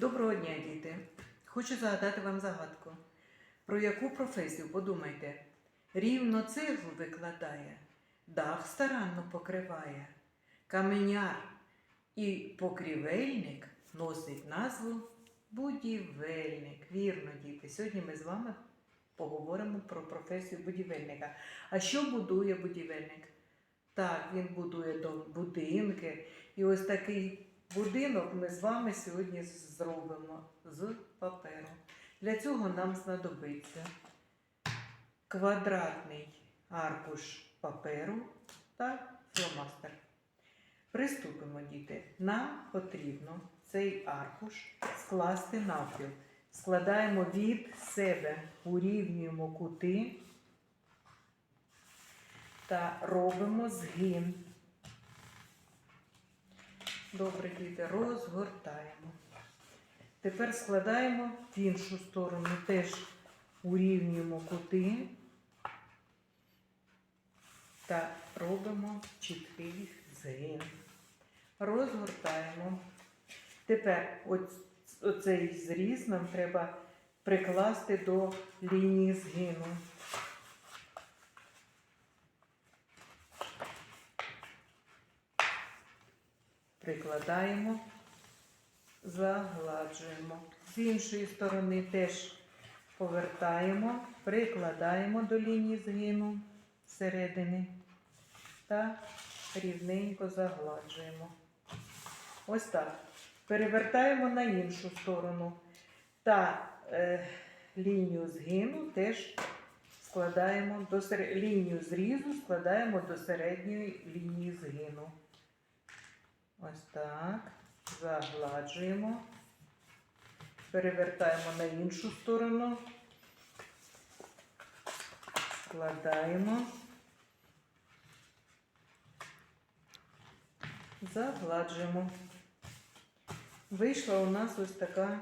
Доброго дня, діти! Хочу загадати вам загадку. Про яку професію подумайте? Рівно цеглу викладає, дах старанно покриває, каменяр і покрівельник носить назву будівельник. Вірно, діти. Сьогодні ми з вами поговоримо про професію будівельника. А що будує будівельник? Так, він будує дом, будинки. І ось такий будинок ми з вами сьогодні зробимо з паперу. Для цього нам знадобиться квадратний аркуш паперу та фломастер. Приступимо, діти. Нам потрібно цей аркуш скласти навпіл. Складаємо від себе, урівнюємо кути та робимо згин. Добре, діти, розгортаємо. Тепер складаємо в іншу сторону, теж урівнюємо кути та робимо чіткий згин. Розгортаємо. Тепер оцей зріз нам треба прикласти до лінії згину. Прикладаємо, загладжуємо. З іншої сторони теж повертаємо, прикладаємо до лінії згину всередини та рівненько загладжуємо. Ось так. Перевертаємо на іншу сторону та е, лінію згину теж складаємо до лінію зрізу складаємо до середньої лінії згину. Ось так. Загладжуємо. Перевертаємо на іншу сторону. Складаємо. Загладжуємо. Вийшла у нас ось така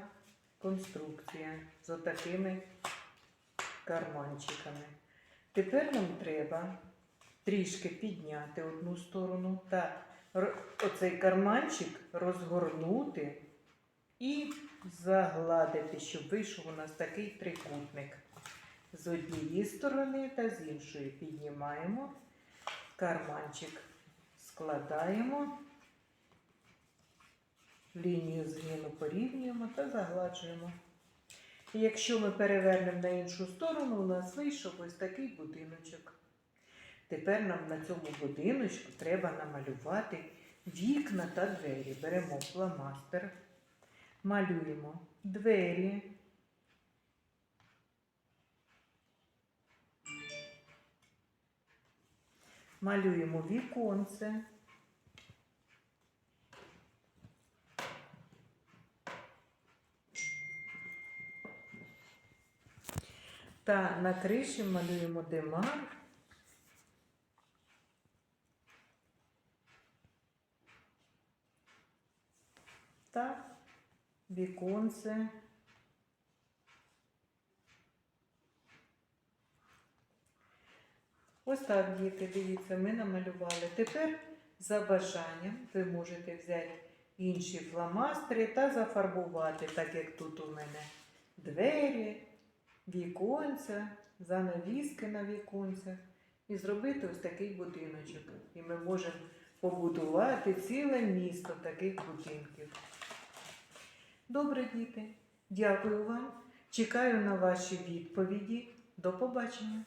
конструкція з отакими карманчиками. Тепер нам треба трішки підняти одну сторону та р- оцей карманчик розгорнути і загладити, щоб вийшов у нас такий трикутник. З однієї сторони та з іншої піднімаємо карманчик, складаємо, лінію згину порівнюємо та загладжуємо. І якщо ми перевернемо на іншу сторону, у нас вийшов ось такий будиночок. Тепер нам на цьому будиночку треба намалювати вікна та двері. Беремо фломастер, малюємо двері. Малюємо віконце. Та на криші малюємо демар. Та віконце. Ось так, діти, дивіться, ми намалювали. Тепер за бажанням ви можете взяти інші фломастери та зафарбувати, так як тут у мене двері, віконця, занавіски на віконцях. І зробити ось такий будиночок. І ми можемо побудувати ціле місто таких будинків. Добре, діти, дякую вам. Чекаю на ваші відповіді. До побачення.